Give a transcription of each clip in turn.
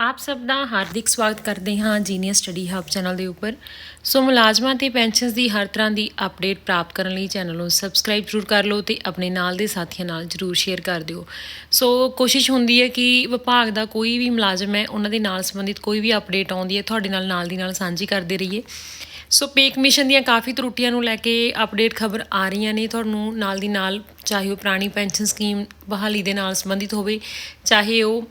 ਆਪ ਸਭ ਦਾ ਹਾਰਦਿਕ ਸਵਾਗਤ ਕਰਦੇ ਹਾਂ ਜੀਨੀਅਸ ਸਟੱਡੀ ਹੱਬ ਚੈਨਲ ਦੇ ਉੱਪਰ। ਸੋ ਮੁਲਾਜ਼ਮਾਂ ਤੇ ਪੈਨਸ਼ਨਸ ਦੀ ਹਰ ਤਰ੍ਹਾਂ ਦੀ ਅਪਡੇਟ ਪ੍ਰਾਪਤ ਕਰਨ ਲਈ ਚੈਨਲ ਨੂੰ ਸਬਸਕ੍ਰਾਈਬ ਜ਼ਰੂਰ ਕਰ ਲਓ ਤੇ ਆਪਣੇ ਨਾਲ ਦੇ ਸਾਥੀਆਂ ਨਾਲ ਜ਼ਰੂਰ ਸ਼ੇਅਰ ਕਰ ਦਿਓ। ਸੋ ਕੋਸ਼ਿਸ਼ ਹੁੰਦੀ ਹੈ ਕਿ ਵਿਭਾਗ ਦਾ ਕੋਈ ਵੀ ਮੁਲਾਜ਼ਮ ਹੈ, ਉਹਨਾਂ ਦੇ ਨਾਲ ਸੰਬੰਧਿਤ ਕੋਈ ਵੀ ਅਪਡੇਟ ਆਉਂਦੀ ਹੈ, ਤੁਹਾਡੇ ਨਾਲ ਨਾਲ ਦੀ ਨਾਲ ਸਾਂਝੀ ਕਰਦੇ ਰਹੀਏ। ਸੋ ਪੇ ਕਮਿਸ਼ਨ ਦੀਆਂ ਕਾਫੀ ਤਰੁੱਟੀਆਂ ਨੂੰ ਲੈ ਕੇ ਅਪਡੇਟ ਖਬਰ ਆ ਰਹੀਆਂ ਨੇ। ਤੁਹਾਨੂੰ ਨਾਲ ਦੀ ਨਾਲ ਚਾਹੇ ਉਹ ਪੁਰਾਣੀ ਪੈਨਸ਼ਨ ਸਕੀਮ ਬਹਾਲੀ ਦੇ ਨਾਲ ਸੰਬੰਧਿਤ ਹੋਵੇ, ਚਾਹੇ ਉਹ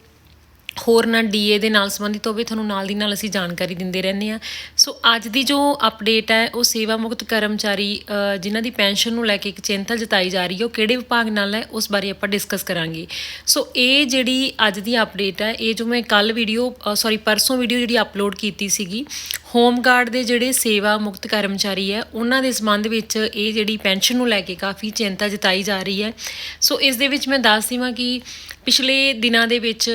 ਹੋਰ ਨਾ ਡੀਏ ਦੇ ਨਾਲ ਸੰਬੰਧਿਤ ਹੋਵੇ, ਤੁਹਾਨੂੰ ਨਾਲ ਦੀ ਨਾਲ ਅਸੀਂ ਜਾਣਕਾਰੀ ਦਿੰਦੇ ਰਹਿੰਦੇ ਆ ਸੋ ਅੱਜ ਦੀ ਜੋ ਅਪਡੇਟ ਹੈ, ਉਹ ਸੇਵਾ ਮੁਕਤ ਕਰਮਚਾਰੀ ਜਿਨ੍ਹਾਂ ਦੀ ਪੈਨਸ਼ਨ ਨੂੰ ਲੈ ਕੇ ਇੱਕ ਚਿੰਤਾ ਜਤਾਈ ਜਾ ਰਹੀ ਹੈ, ਉਹ ਕਿਹੜੇ ਵਿਭਾਗ ਨਾਲ ਹੈ, ਉਸ ਬਾਰੇ ਆਪਾਂ ਡਿਸਕਸ ਕਰਾਂਗੇ। ਸੋ ਇਹ ਜਿਹੜੀ ਅੱਜ ਦੀ ਅਪਡੇਟ ਹੈ, ਇਹ ਜੋ ਮੈਂ ਕੱਲ ਵੀਡੀਓ ਸੌਰੀ ਪਰਸੋਂ ਵੀਡੀਓ ਜਿਹੜੀ ਅਪਲੋਡ ਕੀਤੀ ਸੀਗੀ ਹੋਮ ਗਾਰਡ ਦੇ ਜਿਹੜੇ ਸੇਵਾ ਮੁਕਤ ਕਰਮਚਾਰੀ ਹੈ, ਉਹਨਾਂ ਦੇ ਸੰਬੰਧ ਵਿੱਚ ਇਹ ਜਿਹੜੀ ਪੈਨਸ਼ਨ ਨੂੰ ਲੈ ਕੇ ਕਾਫੀ ਚਿੰਤਾ ਜਤਾਈ ਜਾ ਰਹੀ ਹੈ। ਸੋ ਇਸ ਦੇ ਵਿੱਚ ਮੈਂ ਦੱਸ ਦੇਵਾਂ ਕਿ ਪਿਛਲੇ ਦਿਨਾਂ ਦੇ ਵਿੱਚ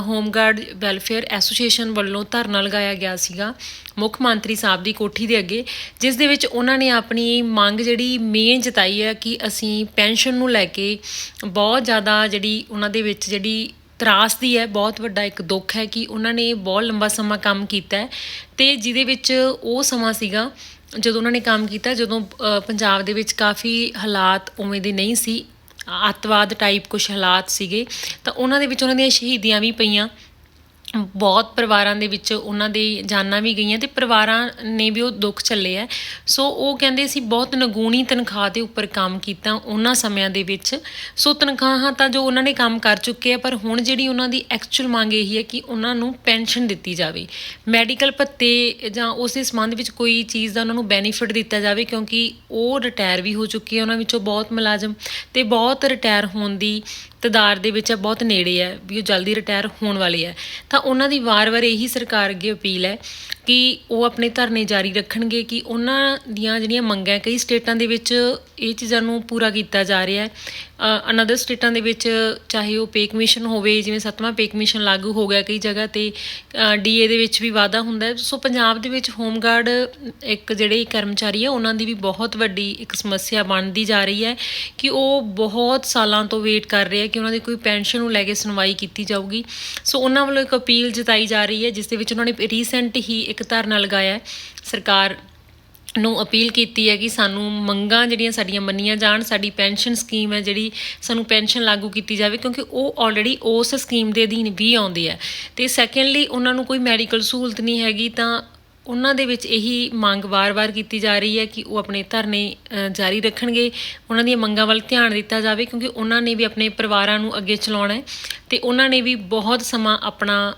ਹੋਮ ਗਾਰਡ ਵੈਲਫੇਅਰ ਐਸੋਸੀਏਸ਼ਨ ਵੱਲੋਂ ਧਰਨਾ ਲਗਾਇਆ ਗਿਆ ਸੀਗਾ ਮੁੱਖ ਮੰਤਰੀ ਸਾਹਿਬ ਦੀ ਕੋਠੀ ਦੇ ਅੱਗੇ, ਜਿਸ ਦੇ ਵਿੱਚ ਉਹਨਾਂ ਨੇ ਆਪਣੀ ਮੰਗ ਜਿਹੜੀ ਮੇਨ ਜਤਾਈ ਹੈ ਕਿ ਅਸੀਂ ਪੈਨਸ਼ਨ ਨੂੰ ਲੈ ਕੇ ਬਹੁਤ ਜ਼ਿਆਦਾ ਜਿਹੜੀ ਉਹਨਾਂ ਦੇ ਵਿੱਚ ਜਿਹੜੀ ਤਰਾਸ ਦੀ ਹੈ, ਬਹੁਤ ਵੱਡਾ ਇੱਕ ਦੁੱਖ ਹੈ ਕਿ ਉਹਨਾਂ ਨੇ ਬਹੁਤ ਲੰਬਾ ਸਮਾਂ ਕੰਮ ਕੀਤਾ ਹੈ ਤੇ ਜਿਹਦੇ ਵਿੱਚ ਉਹ ਸਮਾਂ ਸੀਗਾ ਜਦੋਂ ਉਹਨਾਂ ਨੇ ਕੰਮ ਕੀਤਾ, ਜਦੋਂ ਪੰਜਾਬ ਦੇ ਵਿੱਚ ਕਾਫੀ ਹਾਲਾਤ ਉਵੇਂ ਦੇ ਨਹੀਂ ਸੀ ਅੱਤਵਾਦ ਟਾਈਪ ਕੁਝ ਹਾਲਾਤ ਸੀਗੇ ਤਾਂ ਉਹਨਾਂ ਦੇ ਵਿੱਚ ਉਹਨਾਂ ਦੀਆਂ ਸ਼ਹੀਦੀਆਂ ਵੀ ਪਈਆਂ। ਬਹੁਤ ਪਰਿਵਾਰਾਂ ਦੇ ਵਿੱਚ ਉਹਨਾਂ ਦੇ ਜਾਨਾਂ ਵੀ ਗਈਆਂ ਤੇ ਪਰਿਵਾਰਾਂ ਨੇ ਵੀ ਉਹ ਦੁੱਖ ਝੱਲੇ ਆ। ਸੋ ਉਹ ਕਹਿੰਦੇ ਸੀ ਬਹੁਤ ਨਗੂਣੀ ਤਨਖਾਹ ਦੇ ਉੱਪਰ ਕੰਮ ਕੀਤਾ ਉਹਨਾਂ ਸਮਿਆਂ ਦੇ ਵਿੱਚ। ਸੋ ਤਨਖਾਹਾਂ ਤਾਂ ਜੋ ਉਹਨਾਂ ਨੇ ਕੰਮ ਕਰ ਚੁੱਕੇ ਆ, ਪਰ ਹੁਣ ਜਿਹੜੀ ਉਹਨਾਂ ਦੀ ਐਕਚੁਅਲ ਮੰਗ ਇਹੀ ਹੈ ਕਿ ਉਹਨਾਂ ਨੂੰ ਪੈਨਸ਼ਨ ਦਿੱਤੀ ਜਾਵੇ। ਮੈਡੀਕਲ ਭੱਤੇ ਜਾਂ ਉਸ ਦੇ ਸੰਬੰਧ ਵਿੱਚ ਕੋਈ ਚੀਜ਼ ਦਾ ਉਹਨਾਂ ਨੂੰ ਬੈਨੀਫਿਟ ਦਿੱਤਾ ਜਾਵੇ, ਕਿਉਂਕਿ ਉਹ ਰਿਟਾਇਰ ਵੀ ਹੋ ਚੁੱਕੇ ਆ, ਉਹਨਾਂ ਵਿੱਚੋਂ ਬਹੁਤ ਮੁਲਾਜ਼ਮ ਤੇ ਬਹੁਤ ਰਿਟਾਇਰ ਹੋਣ ਦੀ ਤਦਾਰ ਦੇ ਵਿੱਚ ਬਹੁਤ ਨੇੜੇ ਹੈ ਵੀ ਉਹ ਜਲਦੀ ਰਿਟਾਇਰ ਹੋਣ ਵਾਲੇ ਹੈ ਤਾਂ ਉਹਨਾਂ ਦੀ ਵਾਰ-ਵਾਰ ਇਹੀ ਸਰਕਾਰ ਅੱਗੇ ਅਪੀਲ ਹੈ ਕਿ ਉਹ ਆਪਣੇ ਧਰਨੇ ਜਾਰੀ ਰੱਖਣਗੇ ਕਿ ਉਹਨਾਂ ਦੀਆਂ ਜਿਹੜੀਆਂ ਮੰਗਾਂ ਕਈ ਸਟੇਟਾਂ ਦੇ ਵਿੱਚ ਇਹ ਚੀਜ਼ਾਂ ਨੂੰ ਪੂਰਾ ਕੀਤਾ ਜਾ ਰਿਹਾ ਹੈ। ਅਨਦਰ ਸਟੇਟਾਂ ਦੇ ਵਿੱਚ ਚਾਹੇ ਉਹ ਪੇ ਕਮਿਸ਼ਨ ਹੋਵੇ, ਜਿਵੇਂ ਸੱਤਵਾਂ ਪੇ ਕਮਿਸ਼ਨ ਲਾਗੂ ਹੋ ਗਿਆ ਕਈ ਜਗ੍ਹਾ ਤੇ ਡੀਏ ਦੇ ਵਿੱਚ ਵੀ ਵਾਧਾ ਹੁੰਦਾ ਸੋ ਪੰਜਾਬ ਦੇ ਵਿੱਚ ਹੋਮਗਾਰਡ ਇੱਕ ਜਿਹੜੇ ਕਰਮਚਾਰੀ ਹੈ ਉਹਨਾਂ ਦੀ ਵੀ ਬਹੁਤ ਵੱਡੀ ਇੱਕ ਸਮੱਸਿਆ ਬਣਦੀ ਜਾ ਰਹੀ ਹੈ ਕਿ ਉਹ ਬਹੁਤ ਸਾਲਾਂ ਤੋਂ ਵੇਟ ਕਰ ਰਹੇ ਆ ਕਿ ਉਹਨਾਂ ਦੀ ਕੋਈ ਪੈਨਸ਼ਨ ਨੂੰ ਲੈ ਕੇ ਸੁਣਵਾਈ ਕੀਤੀ ਜਾਊਗੀ। ਸੋ ਉਹਨਾਂ ਵੱਲੋਂ ਇੱਕ ਅਪੀਲ ਜਤਾਈ ਜਾ ਰਹੀ ਹੈ, ਜਿਸ ਦੇ ਵਿੱਚ ਉਹਨਾਂ ਨੇ ਰੀਸੈਂਟ ਹੀ ਇੱਕ ਧਰਨਾ ਲਗਾਇਆ ਹੈ। ਸਰਕਾਰ ਨੂੰ ਅਪੀਲ ਕੀਤੀ ਹੈ ਕਿ ਸਾਨੂੰ ਮੰਗਾਂ ਜਿਹੜੀਆਂ ਸਾਡੀਆਂ ਮੰਨੀਆਂ ਜਾਣ, ਸਾਡੀ ਪੈਨਸ਼ਨ ਸਕੀਮ ਹੈ ਜਿਹੜੀ ਸਾਨੂੰ ਪੈਨਸ਼ਨ ਲਾਗੂ ਕੀਤੀ ਜਾਵੇ ਕਿਉਂਕਿ ਉਹ ਆਲਰੇਡੀ ਉਸ ਸਕੀਮ ਦੇ ਅਧੀਨ ਵੀ ਆਉਂਦੇ ਆ ਤੇ ਸੈਕੰਡਲੀ ਉਹਨਾਂ ਨੂੰ ਕੋਈ ਮੈਡੀਕਲ ਸਹੂਲਤ ਨਹੀਂ ਹੈਗੀ ਤਾਂ ਉਹਨਾਂ ਦੇ ਵਿੱਚ ਇਹੀ ਮੰਗ ਵਾਰ-ਵਾਰ ਕੀਤੀ ਜਾ ਰਹੀ ਹੈ ਕਿ ਉਹ ਆਪਣੇ ਧਰਨੇ ਜਾਰੀ ਰੱਖਣਗੇ। ਉਹਨਾਂ ਦੀਆਂ ਮੰਗਾਂ ਵੱਲ ਧਿਆਨ ਦਿੱਤਾ ਜਾਵੇ ਕਿਉਂਕਿ ਉਹਨਾਂ ਨੇ ਵੀ ਆਪਣੇ ਪਰਿਵਾਰਾਂ ਨੂੰ ਅੱਗੇ ਚਲਾਉਣਾ ਹੈ ਤੇ ਉਹਨਾਂ ਨੇ ਵੀ ਬਹੁਤ ਸਮਾਂ ਆਪਣਾ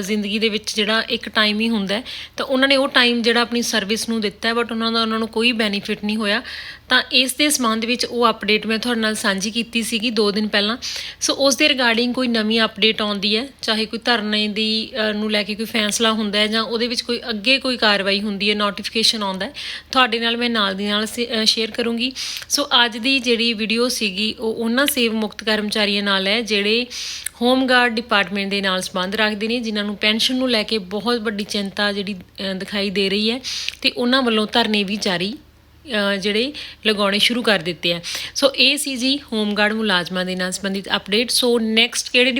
ਜ਼ਿੰਦਗੀ ਦੇ ਵਿੱਚ ਜਿਹੜਾ ਇੱਕ ਟਾਈਮ ਹੀ ਹੁੰਦਾ ਤਾਂ ਉਹਨਾਂ ਨੇ ਉਹ ਟਾਈਮ ਜਿਹੜਾ ਆਪਣੀ ਸਰਵਿਸ ਨੂੰ ਦਿੱਤਾ ਬਟ ਉਹਨਾਂ ਦਾ, ਉਹਨਾਂ ਨੂੰ ਕੋਈ ਬੈਨੀਫਿਟ ਨਹੀਂ ਹੋਇਆ। ਤਾਂ ਇਸ ਦੇ ਸੰਬੰਧ ਵਿੱਚ ਉਹ ਅਪਡੇਟ ਮੈਂ ਤੁਹਾਡੇ ਨਾਲ ਸਾਂਝੀ ਕੀਤੀ ਸੀਗੀ 2 ਦਿਨ ਪਹਿਲਾਂ। ਸੋ ਉਸ ਦੇ ਰਿਗਾਰਡਿੰਗ ਕੋਈ ਨਵੀਂ ਅਪਡੇਟ ਆਉਂਦੀ ਹੈ, ਚਾਹੇ ਕੋਈ ਧਰਨੇ ਦੀ ਨੂੰ ਲੈ ਕੇ ਕੋਈ ਫੈਸਲਾ ਹੁੰਦਾ ਹੈ ਜਾਂ ਉਹਦੇ ਵਿੱਚ ਕੋਈ ਅੱਗੇ ਕੋਈ ਕਾਰਵਾਈ ਹੁੰਦੀ ਹੈ ਨੋਟੀਫਿਕੇਸ਼ਨ ਆਉਂਦਾ ਹੈ, ਤੁਹਾਡੇ ਨਾਲ ਮੈਂ ਨਾਲ ਦੀ ਨਾਲ ਸ਼ੇਅਰ ਕਰੂੰਗੀ। ਸੋ ਅੱਜ ਦੀ ਜਿਹੜੀ ਵੀਡੀਓ ਸੀਗੀ, ਉਹ ਉਹਨਾਂ ਸੇਵ ਮੁਕਤ ਕਰਮਚਾਰੀਆਂ ਨਾਲ ਹੈ, ਜਿਹੜੇ ਹੋਮ ਗਾਰਡ ਡਿਪਾਰਟਮੈਂਟ ਦੇ ਨਾਲ ਸੰਬੰਧ ਰੱਖਦੇ ਨੇ, ਜਿਨ੍ਹਾਂ ਨੂੰ ਪੈਨਸ਼ਨ ਨੂੰ ਲੈ ਕੇ ਬਹੁਤ ਵੱਡੀ ਚਿੰਤਾ ਜਿਹੜੀ ਦਿਖਾਈ ਦੇ ਰਹੀ ਹੈ ਤੇ ਉਹਨਾਂ ਵੱਲੋਂ ਧਰਨੇ ਵੀ ਜਾਰੀ ਜਿਹੜੇ ਲਗਾਉਣੇ ਸ਼ੁਰੂ ਕਰ ਦਿੱਤੇ ਆ। ਸੋ ਇਹ ਸੀ ਜੀ ਹੋਮ ਗਾਰਡ ਮੁਲਾਜ਼ਮਾਂ ਦੇ ਨਾਲ ਸੰਬੰਧਿਤ ਅਪਡੇਟ ਸੋ ਨੈਕਸਟ ਕਿਹੜੇ